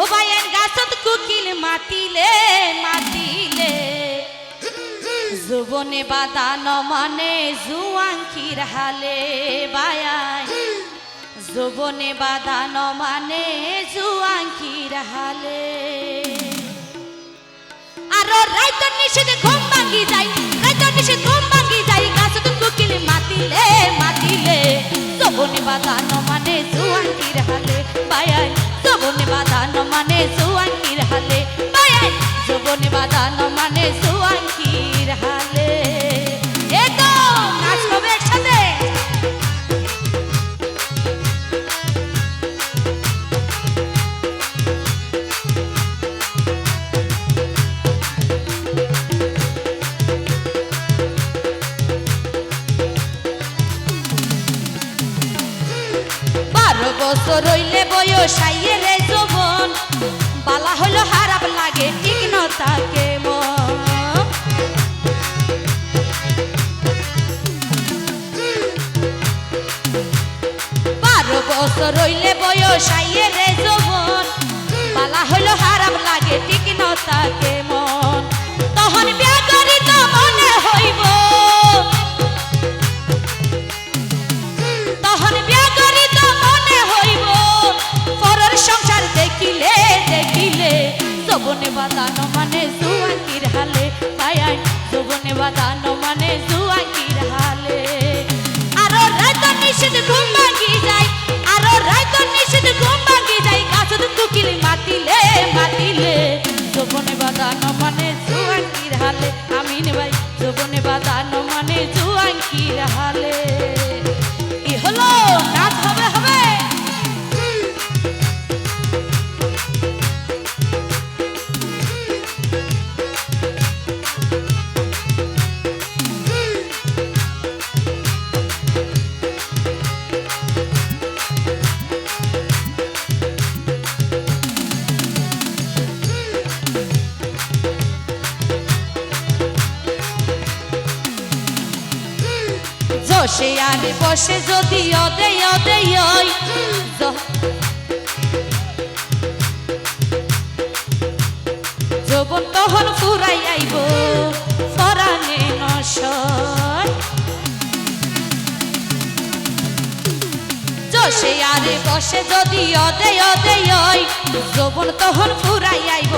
ও বাইয়ের গাছত কুকিল মাতিলে মাতিলে। যুবনে বাদান মানে জুয়াঙ্কির হালে বায়াই। যুবনে বাদান মানে জুয়াঙ্কির হালে। আরও রাইতর নিষেধ ঘুম ভাঙ্গি যাই রাইতর নিষেধ ঘুম ভাঙ্গি যাই গাছত কুকিল মাতিলে মাতিলে। যুবনে বাদান মানে জুয়াঙ্কির হালে বায়াই। যুবনে বাদান মানে জুয়াঙ্কির হাতে। বায়াই যুবনে বাদান মানে জুয়াঙ্কির বছর হইলে বয়স আইয়ে রে যৌবন। বালা হইল হারাপ লাগে, ঠিক ন তাকে বারো বছর হইলে বয়স আইয়ে রে যৌবন। বালা হইল হারাপ লাগে, ঠিক ন তাকে মন। তখন বিয়া মনে হইব। তখন যৌবনে বাদানো মানে জুয়াঙ্কির হালে পায়াই। যৌবনে বাদানো জোশে আরে বসে যদি অদে অদে যৌবন তখন ফুরাই আইব, ফরানে নশয় জোশে আরে বসে যদি অদে অদে যৌবন তখন ফুরাই আইব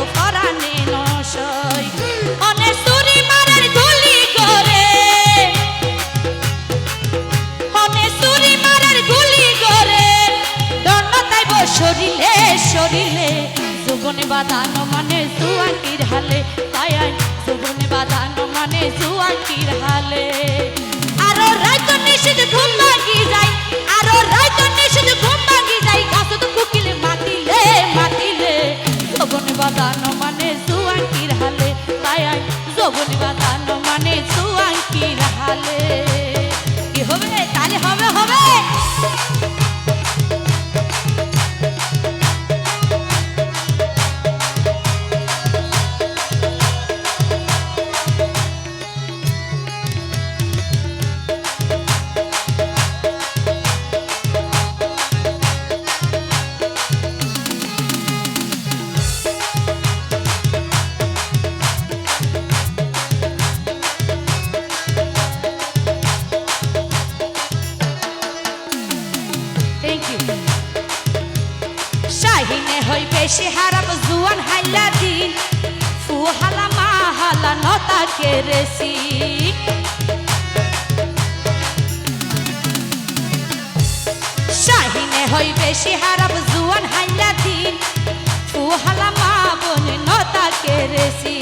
শরীরে শরীরে জীবনে বাঁধানো মানে জুয়াকির হালে পায়াই জীবনে বাঁধানো মানে জুয়াকির হালে। বেশি হারাপ জুয়ান হাইলা দিন, ফুহালা মাহালা নতা কেরেসি শাহিনে হই বেশি হারাপ জুয়ান হাইলা দিন, ফুহালা মা বোন নতা কেরেসি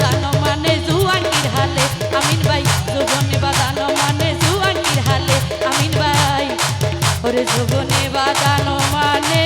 যৌবনে বাঁধানো মানে?